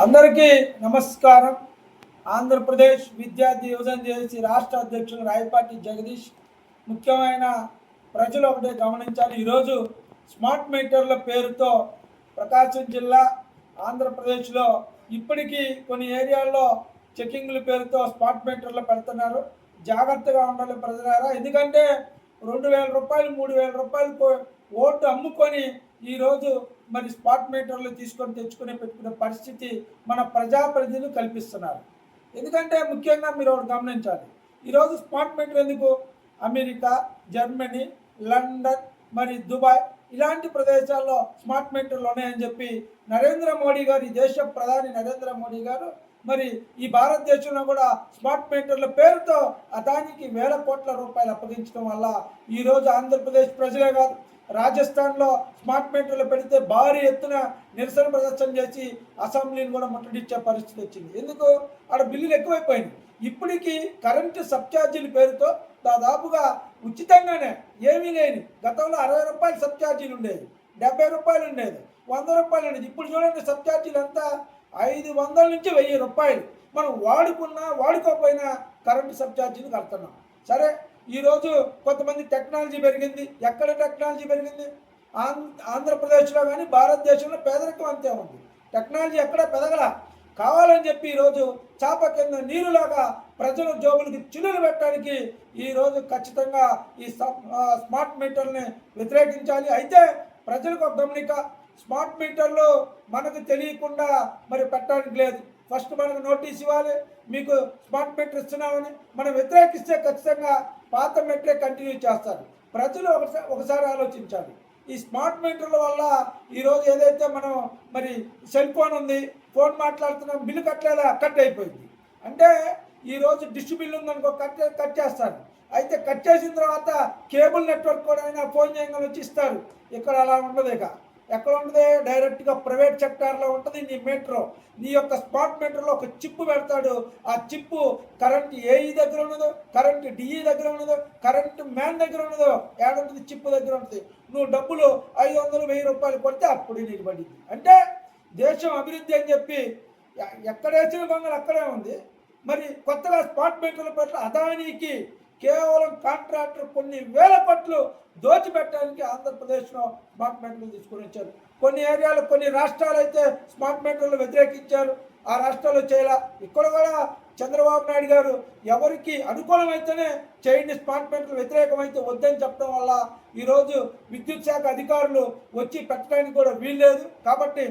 అందరికీ నమస్కారం. ఆంధ్రప్రదేశ్ విద్యార్థి యువజన చేసి రాష్ట్ర అధ్యక్షులు రాయపాటి జగదీష్ ముఖ్యమైన ప్రజలు ఒకటే గమనించాలి. ఈరోజు స్మార్ట్ మీటర్ల పేరుతో ప్రకాశం జిల్లా ఆంధ్రప్రదేశ్లో ఇప్పటికీ కొన్ని ఏరియాల్లో చెకింగ్ల పేరుతో స్మార్ట్ మీటర్లు పెడుతున్నారు. జాగ్రత్తగా ఉండాలి ప్రజలారా. ఎందుకంటే రెండు వేల రూపాయలు మూడు వేల రూపాయలు ఓటు అమ్ముకొని ఈరోజు మరి స్పాట్ మీటర్లు తీసుకొని తెచ్చుకుని పెట్టుకునే పరిస్థితి మన ప్రజాప్రతినిధులు కల్పిస్తున్నారు. ఎందుకంటే ముఖ్యంగా మీరు ఒకటి గమనించాలి. ఈరోజు స్మార్ట్ మీటర్ ఎందుకు? అమెరికా జర్మనీ లండన్ మరి దుబాయ్ ఇలాంటి ప్రదేశాల్లో స్మార్ట్ మీటర్లు ఉన్నాయని చెప్పి నరేంద్ర మోడీ గారు ఈ దేశ ప్రధాని నరేంద్ర మోడీ గారు మరి ఈ భారతదేశంలో కూడా స్మార్ట్ మీటర్ల పేరుతో అదానికి వేల కోట్ల రూపాయలు అప్పగించడం వల్ల ఈరోజు ఆంధ్రప్రదేశ్ ప్రజలే కాదు రాజస్థాన్లో స్మార్ట్ మీటర్లు పెడితే భారీ ఎత్తున నిరసన ప్రదర్శన చేసి అసెంబ్లీని కూడా ముట్టడిచ్చే పరిస్థితి వచ్చింది. ఎందుకు? ఆడ బిల్లులు ఎక్కువైపోయింది ఇప్పటికీ కరెంటు సబ్ఛార్జీల పేరుతో దాదాపుగా ఉచితంగానే ఏమీ లేని గతంలో అరవై రూపాయలు సబ్ఛార్జీలు ఉండేది డెబ్బై రూపాయలు ఉండేది వంద రూపాయలు ఉండేది. ఇప్పుడు చూడండి సబ్ఛార్జీలు అంతా ఐదు వందల నుంచి వెయ్యి రూపాయలు. మనం వాడుకున్నా వాడుకోకపోయినా కరెంటు సబ్ఛార్జీలు కడుతున్నాం. సరే ఈరోజు కొంతమంది టెక్నాలజీ పెరిగింది. ఎక్కడ టెక్నాలజీ పెరిగింది? ఆం ఆంధ్రప్రదేశ్లో కానీ భారతదేశంలో పేదరికం అంతే ఉంది. టెక్నాలజీ ఎక్కడ పెదగల కావాలని చెప్పి ఈరోజు చేప కింద నీరులాగా ప్రజల జోబులకి చిల్లులు పెట్టడానికి ఈరోజు ఖచ్చితంగా ఈ స- స్మార్ట్ మీటర్ని వ్యతిరేకించాలి. అయితే ప్రజలకు ఒక గమనిక స్మార్ట్ మీటర్లు మనకు తెలియకుండా మరి పెట్టడానికి లేదు. ఫస్ట్ మనకు నోటీస్ ఇవ్వాలి మీకు స్మార్ట్ మీటర్ ఇస్తున్నామని మనం వ్యతిరేకిస్తే ఖచ్చితంగా పాత మీటరే కంటిన్యూ చేస్తారు. ప్రజలు ఒకసారి ఒకసారి ఆలోచించాలి. ఈ స్మార్ట్ మీటర్ల వల్ల ఈరోజు ఏదైతే మనం మరి సెల్ ఫోన్ ఉంది ఫోన్ మాట్లాడుతున్నాం బిల్లు కట్టలేదా? కట్ అయిపోయింది. అంటే ఈరోజు డిష్ బిల్ ఉందనుకో కట్ కట్ చేస్తారు. అయితే కట్ చేసిన తర్వాత కేబుల్ నెట్వర్క్ కూడా అయినా ఫోన్ చేయగానే వచ్చి ఇస్తారు. ఇక్కడ అలా ఉండదు ఇక ఎక్కడ ఉంటుంది? డైరెక్ట్గా ప్రైవేట్ సెక్టార్లో ఉంటుంది నీ మెట్రో నీ యొక్క స్మార్ట్ మీటర్లో ఒక చిప్పు పెడతాడు. ఆ చిప్పు కరెంట్ ఏఈ దగ్గర ఉన్నదో కరెంట్ డిఈ దగ్గర ఉన్నదో కరెంట్ మ్యాన్ దగ్గర ఉన్నదో ఏడుంటుంది చిప్పు దగ్గర ఉంటుంది. నువ్వు డబ్బులు ఐదు వందలు వెయ్యి రూపాయలు కొడితే అప్పుడు నీకు పడింది. అంటే దేశం అభివృద్ధి అని చెప్పి ఎక్కడ వేసిన గొంగలు అక్కడే ఉంది. మరి కొత్తగా స్పాట్ మీటర్ల పట్ల అదానికి కేవలం కాంట్రాక్టర్ కొన్ని వేల పట్లు దోచిపెట్టడానికి ఆంధ్రప్రదేశ్లో స్మార్ట్ మీటర్లు తీసుకొని వచ్చారు. కొన్ని ఏరియాలు కొన్ని రాష్ట్రాలు అయితే స్మార్ట్ మీటర్లు వ్యతిరేకించారు. ఆ రాష్ట్రాల్లో చేయాల? ఇక్కడ కూడా చంద్రబాబు నాయుడు గారు ఎవరికి అనుకూలమైతేనే చేయండి స్మార్ట్ మీటర్లు వ్యతిరేకమైతే వద్దని చెప్పడం వల్ల ఈరోజు విద్యుత్ శాఖ అధికారులు వచ్చి పెట్టడానికి కూడా వీల్లేదు. కాబట్టి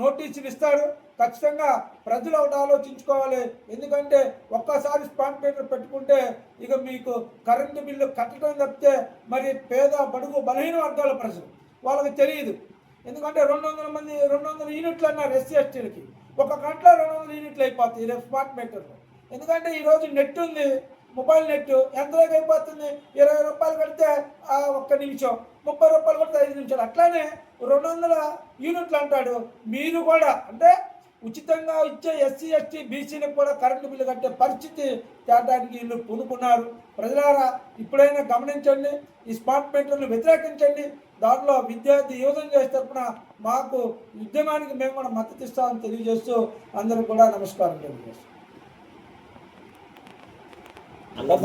నోటీసులు ఇస్తారు ఖచ్చితంగా ప్రజలు ఒకటి ఆలోచించుకోవాలి. ఎందుకంటే ఒక్కసారి స్పాట్ మీటర్ పెట్టుకుంటే ఇక మీకు కరెంటు బిల్లు కట్టడం తప్పితే మరి పేద బడుగు బలహీన వర్గాల ప్రజలు. వాళ్ళకి తెలియదు. ఎందుకంటే రెండు వందల మంది రెండు వందల యూనిట్లు అన్నారు ఎస్సీ ఎస్టీలకి. ఒక గంటలో రెండు వందల యూనిట్లు అయిపోతాయి రేపు స్మార్ట్ మీటర్లు ఎందుకంటే ఈరోజు నెట్ ఉంది. మొబైల్ నెట్ ఎంతలోకి అయిపోతుంది? ఇరవై రూపాయలు కడితే ఆ ఒక్క నిమిషం ముప్పై రూపాయలు కడితే ఐదు నిమిషాలు. అట్లానే రెండు వందల యూనిట్లు అంటాడు. మీరు కూడా అంటే ఉచితంగా ఇచ్చే ఎస్సీ ఎస్టీ బీసీలకు కూడా కరెంటు బిల్లు కట్టే పరిస్థితి తేడానికి వీళ్ళు పూనుకున్నారు. ప్రజలారా ఇప్పుడైనా గమనించండి ఈ స్మార్ట్ మీటర్ను వ్యతిరేకించండి. దాంట్లో విద్యార్థి యువజన చేసే తరపున మాకు ఉద్యమానికి మేము కూడా మద్దతు ఇస్తామని తెలియజేస్తూ అందరూ కూడా నమస్కారం తెలియజేస్తాం అలా